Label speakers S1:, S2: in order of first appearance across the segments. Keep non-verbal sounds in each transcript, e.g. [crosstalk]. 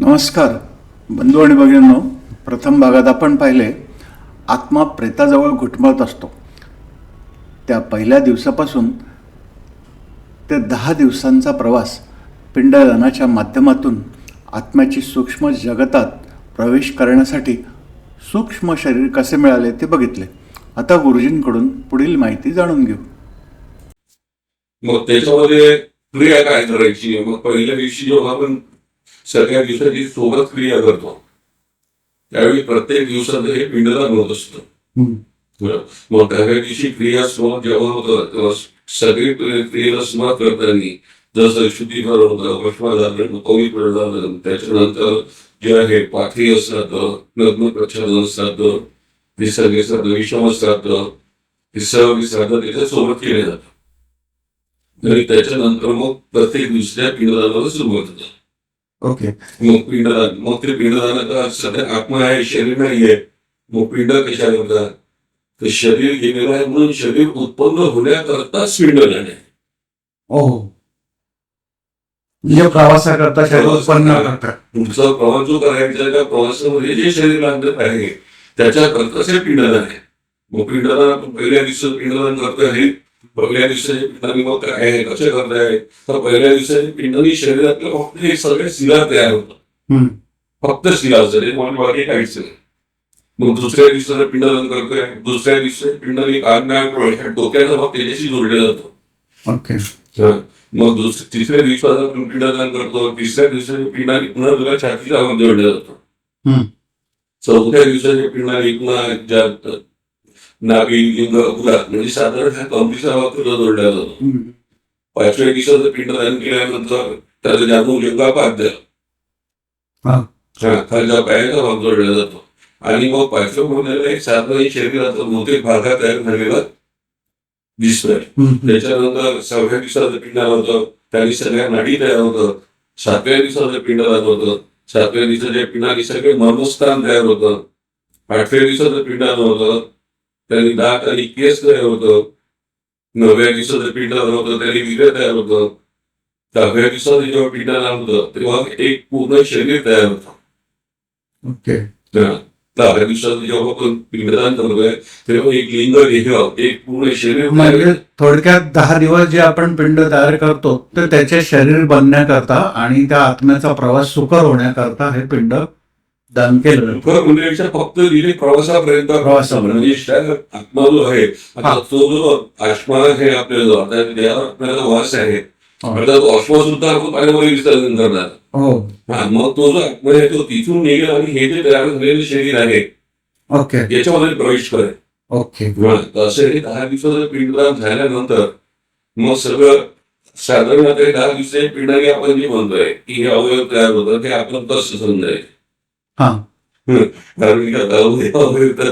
S1: नमस्कार. बंधू आणि भगिनींनो प्रथम भागात आपण पाहिले आत्मा प्रेताजवळ घुटमळत असतो. त्या पहिल्या दिवसापासून ते दहा दिवसांचा प्रवास पिंडदानाच्या माध्यमातून आत्म्याची सूक्ष्म जगतात प्रवेश करण्यासाठी सूक्ष्म शरीर कसे मिळाले ते बघितले. आता गुरुजींकडून पुढील माहिती जाणून घेऊ.
S2: मग त्याच्यामध्ये क्रिया काय करायची? मग पहिल्या दिवशी जेव्हा आपण सगळ्या दिवसाची सोबत क्रिया करतो. त्यावेळी प्रत्येक दिवसात हे पिंडदान होत असतं. मग दहाव्या दिवशी क्रिया सुरुवात जेव्हा होतं. तेव्हा सगळी क्रियेला सुरुवात करताना जसं शुद्धीकरण होतं भस्माधारण झालं त्याच्यानंतर जे आहे पाठी असतात लग्न प्रच्छादन असतात हे सगळे श्राद्ध विषम श्राद्ध हे सगळे श्राद्ध त्याच्यासोबत केले जातात. आणि त्याच्यानंतर मग प्रत्येक दुसऱ्या पिंडदानाला सुरुवात होतं.
S1: ओके.
S2: मग पिंडदान मग ते पिंडदानाचा सध्या आत्मा आहे शरीर नाहीये मग पिंड कशा करतात तर शरीर गेलेलं आहे म्हणून शरीर उत्पन्न होण्याकरताच पिंडदान आहे
S1: ओ म्हणजे प्रवासाकरता शरीर उत्पन्न करतात
S2: तुमचा प्रवास जो करायचा त्या प्रवासामध्ये जे शरीर लागत आहे त्याच्याकरताच हे पिंडदान आहे मग पिंडदान आपण पहिल्या दिवसात पिंडदान करतो आहे पहिल्या दिवसाचे पिंडाने मग काय आहे? कसे करताय तर पहिल्या दिवसाचे पिंडाने शरीरातलं फक्त हे सगळे शिला तयार होतं.
S1: हम्म.
S2: फक्त शिला म्हणून बाकी काहीच नाही. मग दुसऱ्या दिवसाचं पिंडदान करतोय दुसऱ्या दिवशी पिंडाने काढण्या डोक्याचा भाग त्याच्याशी जोडला जातो.
S1: ओके.
S2: मग दुसऱ्या तिसऱ्या आपण पिंडदान करतो तिसऱ्या दिवसाच्या पिंडाने पुन्हा तुला छातीचा भाग जोडला जातो. चौथ्या दिवसाच्या पिंडाने पुन्हा नाभी लिंग उदात म्हणजे साधारण ह्या भाग तुला जोडला जातो. पाचव्या दिवसाचं पिंडदान केल्यानंतर त्याचं जाणून लिंगापाद्य
S1: हा.
S2: हा, खालच्या पायाचा भाग जोडला जातो आणि मग पाचव्या महिन्याला एक साधारण शरीराचा बहुतेक भागा तयार झालेला दिसतोय. त्याच्यानंतर सहाव्या दिवसाचं पिंडदान होतं त्याने सगळ्या नाडी तयार होतं सातव्या दिवसाचं पिंडदान होतं सातव्या दिवसाच्या पिंडाने सगळे मर्मस्थान तयार होतं आठव्या दिवसाचं पिंडदान होतं त्यांनी दात आणि केस तयार होतं. नवव्या दिवसाचं पिंडदान होतं त्यांनी विरय तयार होतं. दहाव्या दिवसाचं जेव्हा पिंडदान होतं तेव्हा एक पूर्ण शरीर तयार होतं.
S1: ओके.
S2: दहाव्या दिवसाचं जेव्हा आपण पिंडदान करतोय तेव्हा एक लिंग देह एक पूर्ण शरीर
S1: म्हणजे थोडक्यात दहा दिवस जे आपण पिंड तयार करतो तर त्याचे शरीर बनण्याकरता आणि त्या आत्म्याचा प्रवास सुकर होण्याकरता हे पिंड दान केलं
S2: म्हणण्यापेक्षा फक्त लिहिले प्रवासापर्यंत. म्हणजे आत्मा जो आहे आता. तो जो आत्मा आहे आपल्या जो आपल्याला वास आहे आत्मा सुद्धा आपण पाण्यामध्ये विसर्जन करणार मग तो जो आत्मा आहे तो तिथून निघेल आणि हे जे तयार झालेलं शरीर आहे
S1: ओके
S2: याच्यामध्ये प्रवेश करेल
S1: ओके
S2: असं हे दहा दिवसाचं पिंडदान झाल्यानंतर मग सगळं साधारण दहा दिवसाच्या पिंडाने आपण जे म्हणतोय की हे अवयव तयार होतं ते आपण कसं समजायचं कारण की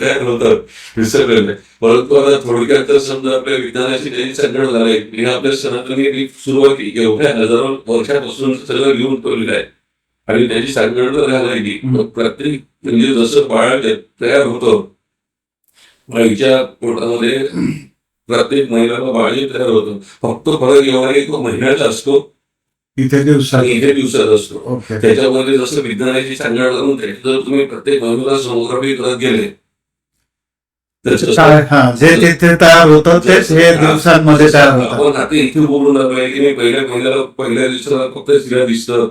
S2: तयार होतात नाही परंतु आता थोडक्यात तर समजा आपल्या विज्ञानाची त्यांनी संगण झालंय हे आपल्या सनातनी सुरुवात एवढ्या हजारो वर्षापासून सगळं लिहून ठेवलेलं आहे आणि त्याची सांगण तर की प्रत्येक म्हणजे जसं बाळ तयार होतं बाईच्या पोटामध्ये प्रत्येक महिन्याला बाळही तयार होतं फक्त फरक एवढा आहे तो महिन्याचा असतो
S1: इथे दिवसात.
S2: इथे दिवसात असतो. त्याच्यामध्ये जसं विज्ञानाची सांगड करून जर तुम्ही प्रत्येक महिन्याला सोनोग्राफी करत गेले
S1: हा जे तयार होतं तेच हे दिवसांमध्ये तयार होतं.
S2: आपण आता इथे बोलून लागलोय की नाही पहिल्या महिन्याला पहिल्या दिवसाला फक्त शिला दिसतं.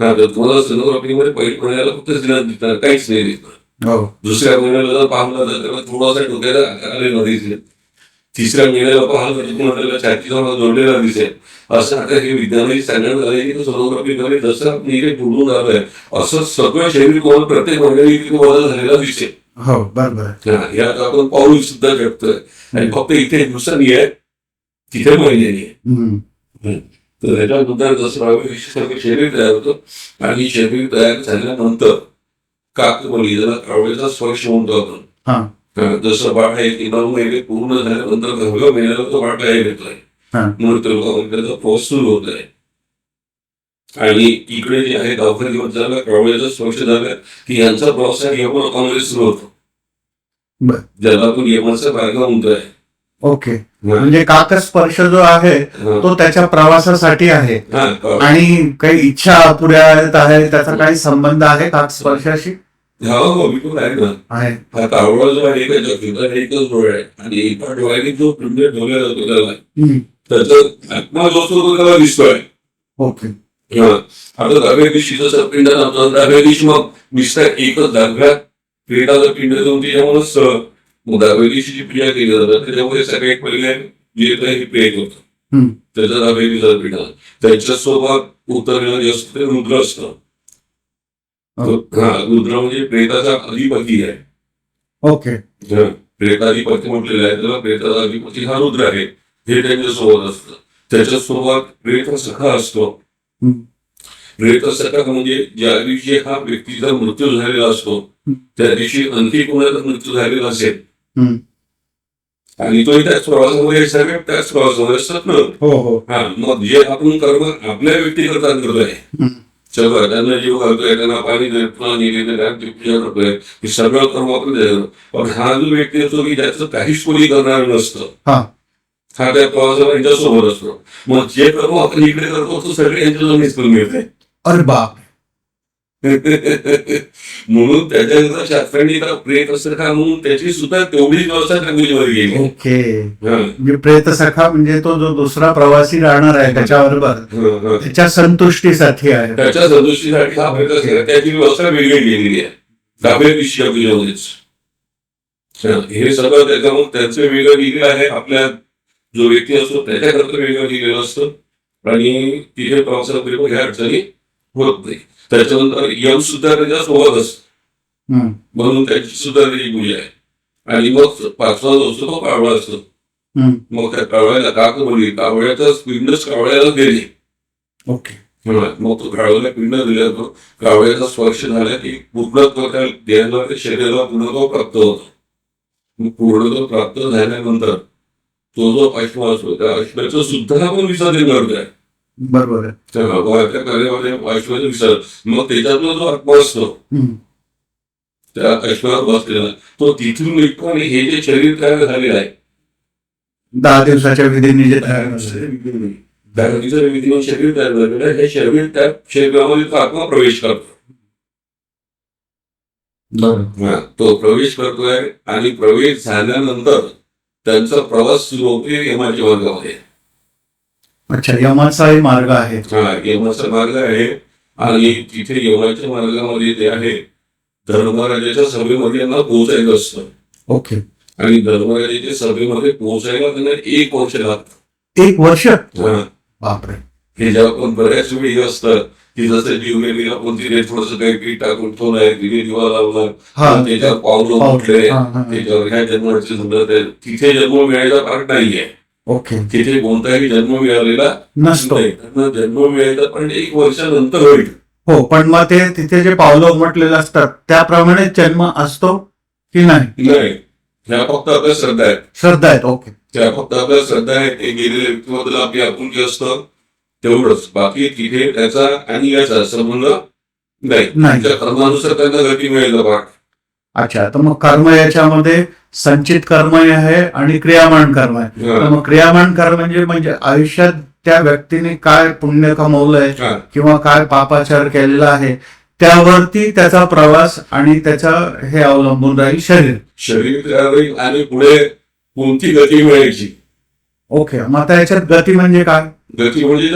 S2: तुम्हाला सोनोग्राफीमध्ये पहिल्या महिन्याला फक्त शिला दिसणार काहीच नाही दिसणार
S1: हो.
S2: दुसऱ्या महिन्याला जर पाहिलं तर थोडासा डोक्याला आलेला दिसेल. तिसऱ्या महिन्याला पाहिलं तर तुम्हाला छातीचा भाग जोडलेला दिसेल. असं आता हे विज्ञानाची सांगण्यात झालंय की सोनोग्राफी मध्ये जसं इथे बोलून आलोय असं सगळं शरीर तुम्हाला प्रत्येक महिन्याला बदल झालेला दिसेल.
S1: हो बरोबर.
S2: हा, यात आपण पाहू सुद्धा शकतोय आणि फक्त इथे दिवसांनी आहे. तिथे महिन्यानी आहे. तर त्याच्यानंतर जसं रवेसारखं शरीर तयार होतं. आणि शरीर तयार झाल्यानंतर काकबली ज्याला कवळेचा स्पर्श म्हणतो आपण
S1: हा
S2: हा, जसं बाळ आहे की नऊ महिने पूर्ण झाल्यानंतर दहाव्या महिन्याला तो बाळ तयार येतोय
S1: हा.
S2: म्हणून तो त्याचा प्रवास सुरू होत आहे. आणि इकडे जे आहे दहाव्या दिवस झाला कवळेचा स्पर्श झाला की यांचा प्रवास आहे यमन लोकांमध्ये सुरू होतो. ज्याला आपण यमनचा मार्ग म्हणतोय.
S1: ओके. म्हणजे काकस स्पर्श जो आहे. तो त्याच्या प्रवासासाठी आहे. आणि काही इच्छा अपुऱ्या आहे त्याचा काही संबंध आहे काक स्पर्शाशी?
S2: हा हो बिलकुल आहे ना. हा कावळा जो आहे एकच आहे, त्याचा एकच डोळे आहे. आणि एका डोळ्याने जो पिंड ठेवला जातो त्याला. त्याचा आत्मा जो असतो तो त्याला दिसतोय.
S1: ओके.
S2: हा. आता दहाव्या दिवशी जसं पिंड नव्हतं दहाव्या दिवशी मग नुसतं एकच दहाव्या पिंडाचं पिंड देऊन त्याच्यामुळेच दहाव्या दिवशी जी क्रिया केली जातात त्याच्यामुळे सगळ्यात पहिले जे काही करतं
S1: हम्म.
S2: त्याचं दहाव्या दिवसाचं पिंड त्याच्यासोबत उत्तर जे असतं ते रुद्र असतं. रुद्र म्हणजे प्रेताचा अधिपती आहे.
S1: ओके.
S2: प्रेताधिपती म्हटलेलं आहे त्याला प्रेताचा अधिपती हा रुद्र आहे. हे त्यांच्यासोबत असतं. त्याच्या सोबत प्रेत सखा असतो. प्रेत सखा म्हणजे ज्या दिवशी हा व्यक्तीचा मृत्यू झालेला असतो त्या दिवशी आणखी कोणाचा मृत्यू झालेला असेल. आणि तोही त्याच प्रवासामध्ये सगळे त्याच प्रवासामध्ये असतात ना
S1: हो हो.
S2: हा मग जे आपण कर्म आपल्या व्यक्तीकरता करतोय
S1: हम्म.
S2: सगळं त्यांना जीव घालतोय त्यांना पाणी देतो पूजा करतोय हे सगळं कर्म आपण पण हा जो व्यक्ती असतो की ज्याचं काहीच कोणी करणार नसतं
S1: हा
S2: त्या प्रवासाला यांच्यासोबत असतो मग जे कर्म आपण इकडे करतो तो सगळे यांच्याजवळ निष्फळ मिळते
S1: अरे बाप. [laughs]
S2: म्हणून त्याच्यानंतर शास्त्रांनी त्याला प्रेत असं का म्हणून त्याची सुद्धा तेवढीच व्यवस्था लँग्वेजवर गेली.
S1: ओके. म्हणजे प्रेत सखा म्हणजे तो जो दुसरा प्रवासी राहणार आहे त्याच्याबरोबर. त्याच्या संतुष्टीसाठी आहे.
S2: त्याच्या सदोषीसाठी हा केला त्याची व्यवस्था वेगळी केलेली आहे. दहाव्या दिवशी अभिजामध्येच हे सगळं त्याच्यामुळे त्यांचं वेगळं लिहिलेलं आहे. आपल्या जो व्यक्ती असतो त्याच्याकरता वेगळं लिहिलेलं असतं. आणि तिथे पण ह्या अडचणी होत नाही. त्याच्यानंतर यम सुद्धा त्याच्या सोबत असतो.
S1: हम्म.
S2: म्हणून त्याची सुद्धा त्याची पूजा आहे. आणि मग पाचवा जो असतो तो कावळा असतो. मग त्या कावळ्याला काक बोलली कावळ्याचा पिंडच कावळ्याला दिली
S1: ओके.
S2: मग तो कावळ्याला पिंड दिला कावळ्याचा स्पर्श झाला की पूर्णत्व त्या देहाला त्या शरीराला पूर्णत्व प्राप्त होतो. मग पूर्णत्व प्राप्त झाल्यानंतर तो जो आत्मा असतो त्या आत्म्याचं सुद्धा आपण विसर्जन करतोय.
S1: बरोबर आहे.
S2: त्या भगवानच्या कार्यामध्ये मग त्याच्यातला जो आत्मा असतो
S1: हम्म.
S2: त्या बसलेला तो तिथून निघतो आणि हे जे शरीर तयार झालेलं आहे
S1: दहा दिवसाच्या विधीने जे तयार
S2: विधीने. शरीर तयार झालेलं आहे हे शरीर त्या शरीरामध्ये तो आत्मा प्रवेश करतो. हा, तो प्रवेश करतोय आणि प्रवेश झाल्यानंतर त्यांचा प्रवास सुरू होतोय यमाच्या मार्गामध्ये
S1: अच्छा यमाचाही मार्ग आहे
S2: हा यमाचा मार्ग आहे आणि तिथे यमाच्या मार्गामध्ये जे आहे धर्मराजाच्या सभेमध्ये यांना पोहोचायचं असतं
S1: ओके
S2: आणि धर्मराजाच्या सभेमध्ये पोहोचायला त्यांना एक वर्ष लागतं
S1: एक वर्ष. बापरे
S2: हे जेव्हा पण बऱ्याच वेळी असतं की जसं जीव गेली आपण तिथे थोडस काही पीठ टाकून ठेवलंय तिथे दिवा लावला
S1: हा.
S2: त्याच्यावर पावलं. म्हटले
S1: हा.
S2: त्याच्यावर ह्या जन्माचे ते- तिथे जन्म मिळायचा पार्ट नाहीये
S1: ओके.
S2: तिथे कोणताही जन्म मिळालेला
S1: नसतो.
S2: त्यांना जन्म मिळायचा पण एक वर्षानंतर होईल.
S1: हो पण मग ते तिथे जे पावलं उमटलेले असतात त्याप्रमाणे जन्म असतो की नाही?
S2: नाही. ह्या फक्त आपल्या श्रद्धा आहेत.
S1: श्रद्धा आहेत ओके.
S2: त्या फक्त आपल्या श्रद्धा आहेत. ते गेलेल्या व्यक्तीबद्दल आपली आपुलकी असतं. तेवढंच. बाकी तिथे त्याचा आणि याचा संबंध नाही. कर्मानुसार त्यांना गती मिळेल पाठ
S1: अच्छा तर मग कर्म याच्यामध्ये संचित कर्म आहे आणि क्रियामान कर्म आहे. तर मग क्रियामान कर्म म्हणजे म्हणजे आयुष्यात त्या व्यक्तीने काय पुण्य कमवलंय. किंवा काय पापाचार केलेला आहे त्यावरती त्याचा प्रवास आणि त्याचा हे अवलंबून राहील शरीर.
S2: शरीर आणि पुढे कोणती गती मिळायची?
S1: ओके मग आता याच्यात गती म्हणजे काय?
S2: गती म्हणजे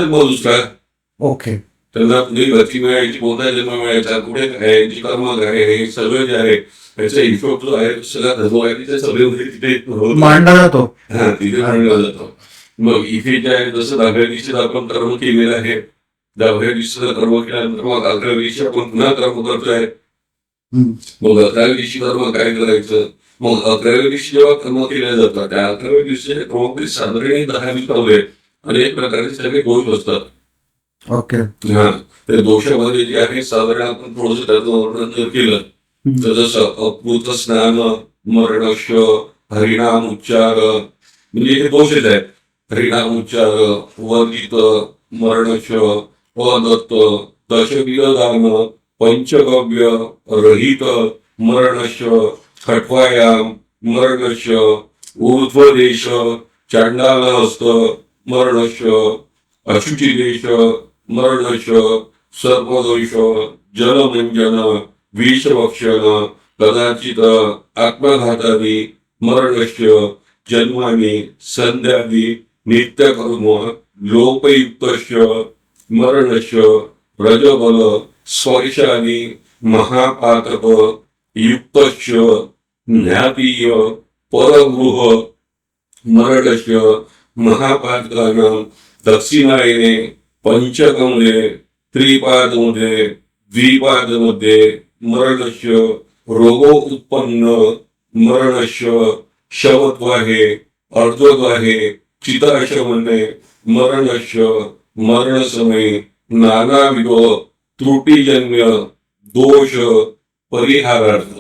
S1: ओके.
S2: त्यांना पुढे गती मिळायची कोणता जन्म मिळायचा कुठे यांची कर्म काय हे सगळं जे आहे त्याचा हिशोब जो आहे सगळा धर्म आहे तिथे सगळे तिथे.
S1: मांडला जातो.
S2: हा तिथे मांडला जातो. मग इथे जे आहे जसं दहाव्या दिवशी आपण कर्म केलेलं आहे दहाव्या दिवशी कर्म केल्यानंतर मग अकराव्या दिवशी आपण पुन्हा कर्म करतोय. मग अकराव्या दिवशी कर्म काय करायचं? मग अकराव्या दिवशी जेव्हा कर्म केल्या जातात त्या अकराव्या दिवशी कर्मामध्ये साधारण दहा दिवसामध्ये अनेक प्रकारचे सगळे दोष असतात.
S1: ओके
S2: हा त्या दोषामध्ये जे आहे साधारण आपण थोडस त्याचं वर्णन केलं. तर जसं अपूत स्नान मरणश हरिणाम उच्चार म्हणजे हे दोषच आहेत हरिणाम उच्चार वर्जित मरणश अदत्त दशविरदान पंचगव्य रहित मरणश खटवायाम मरणश ऊर्ध्वदेश चांडाल हस्त मरणश अशुचिदेश मरणश सर्पदोष जलमंजन विषभक्षण कदाचित आत्मघातादी मरणश जन्मानी संध्यादी नित्यकर्म लोपयुक्त मरणश रजबल स्पर्शादी महापातक युक्त ज्ञातीय परगृह मरणश महापातकानां दक्षिणायने पंचकमले त्रिपादमध्ये द्विपादमध्ये मरणश रोगो उत्पन्न मरणश शवद्वाहे अर्धद्वाहे चिताशमने मरणश मरणसमये नानाविध त्रुटीजन्य दोष परिहारार्थ.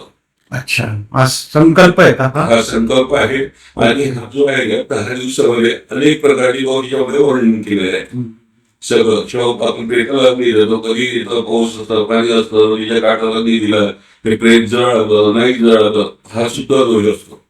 S3: अच्छा. हा संकल्प आहे का हा?
S2: संकल्प आहे. आणि हा जो आहे दहा दिवसामध्ये अनेक प्रकारची वर्णन केलेलं आहे. सगळं शिवाय आपण प्रेताला अग्नी देतो कधी इथं पाऊस असतं पाणी असतं नदीच्या काठाला नाही दिलं ते प्रेम जळ नाही जळालं हा सुद्धा दोष असतो